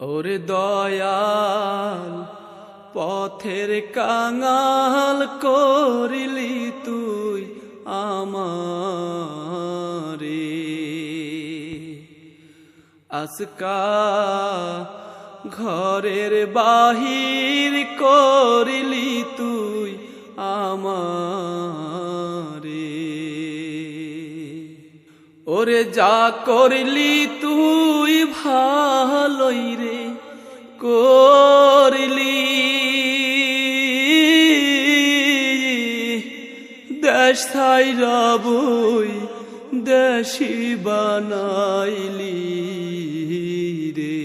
ওরে দয়াল পথের কাঙাল করিলি তুই আমারে। আজকা ঘরের বাহির করিলি তুই আমারে। ওরে যা করলি তুই ভালোই রে, করলি। দেশ থাই রবই, দেশি বানাইলি রে।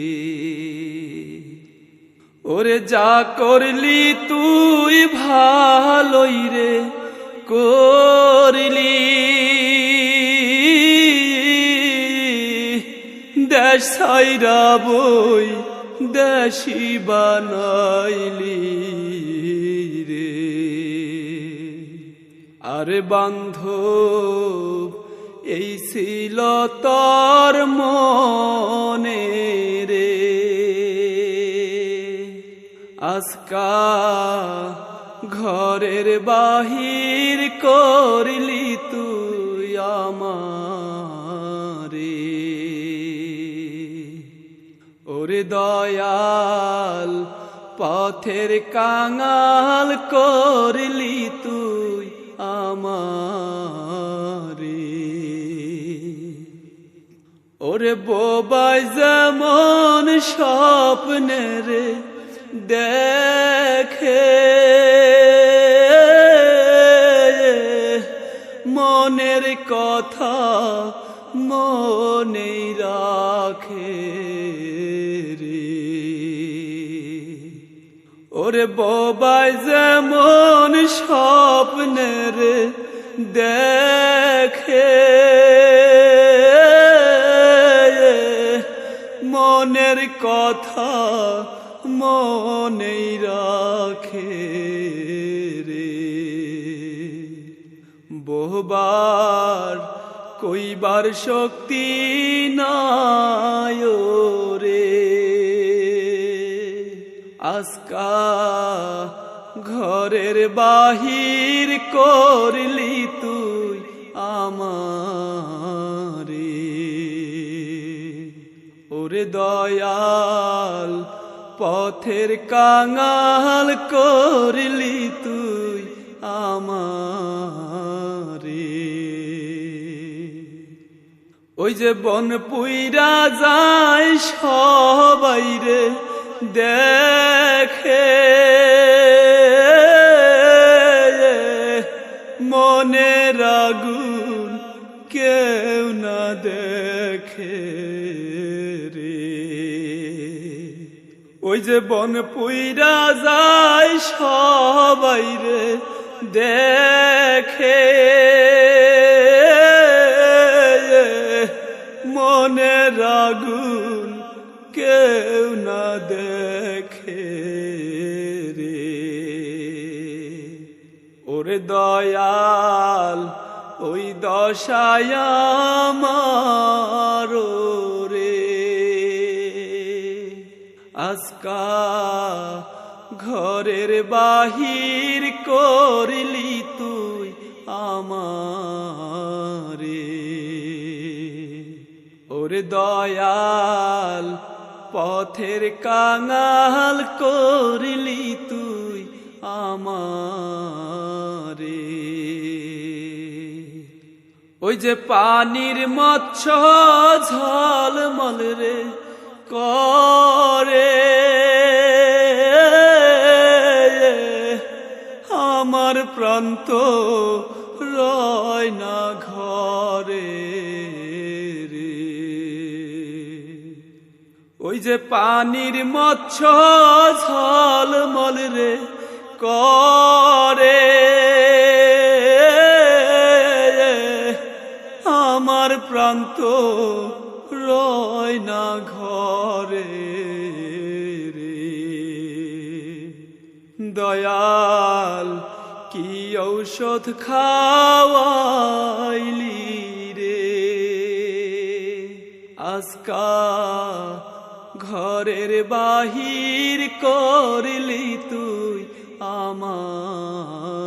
ওরে যা করলি তুই ভালোই রে, করলি। দেশ সাইরা বই দেশি বানাইলি রে। আরে বান্ধব, এই ছিল তোর মনে রে। আজকা ঘরের বাহির করলি তুই ওরে দয়াল, পথের কাঙাল করলি তুই আমারে। ওরে বোবাই যেমন স্বপ্নের দেখে, মনের কথা মনে রাখে। ওরে বোবাই, যেমন স্বপ্নের দেখে। মনের কথা মনে রাখে রে। বহুবার কইবার শক্তি নাই রে আজকা ঘরের বাহির করলি তুই আমারে। ওরে দয়াল, পথের কাঙাল করলি তুই আমারে। ওই যে বন পুইরা যায় সবাই রে দেখে মনের আগুন কেউ না দেখে রে। ওই যে বন পুইরা যায় সবাই রে দেখে। মনের আগুন কেউ না দেখে রে। ওরে দয়াল, ওই দশায় রে আজকা ঘরের বাহির করলি তুই আমারে। ওরে দয়াল পথের কাঙাল করলি তুই আমারে। ওই যে পানির মৎস্য ঝলমল রে করে। আমার প্রান্ত রয় না ওই যে পানির মৎস্য ঝলমল রে করে। আমার প্রান্ত রয় না ঘরে রে। দয়াল, কি ঔষধ খাওয়াইলি রে? আজকা ঘরের বাহির করলি তুই আমারে।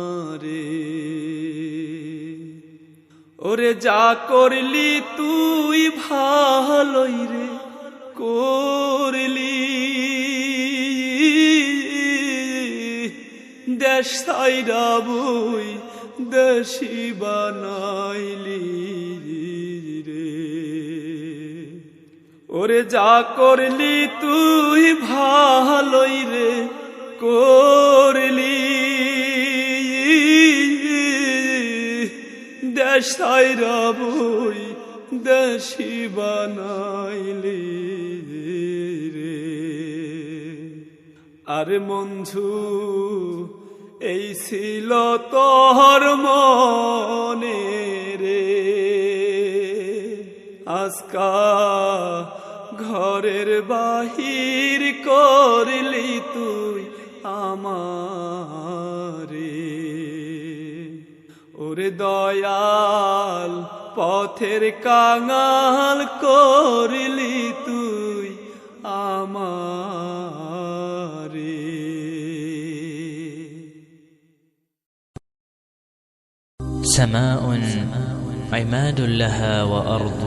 ওরে যা করলি তুই ভালোই রে করলি। দেশ সাইরা বই দেশি বানাইলি। ওরে যা করলি তুই ভালোই রে করলি। দেশাইরা বই দেশি বানাইলি রে। আরে মঞ্জু এই ছিল তোর মনে রে। আজকা ঘরের বাহির করলি তুই আমারে ওরে দয়াল পথের কাঙাল করলি তুই আমারে سماء عماد لها وأرض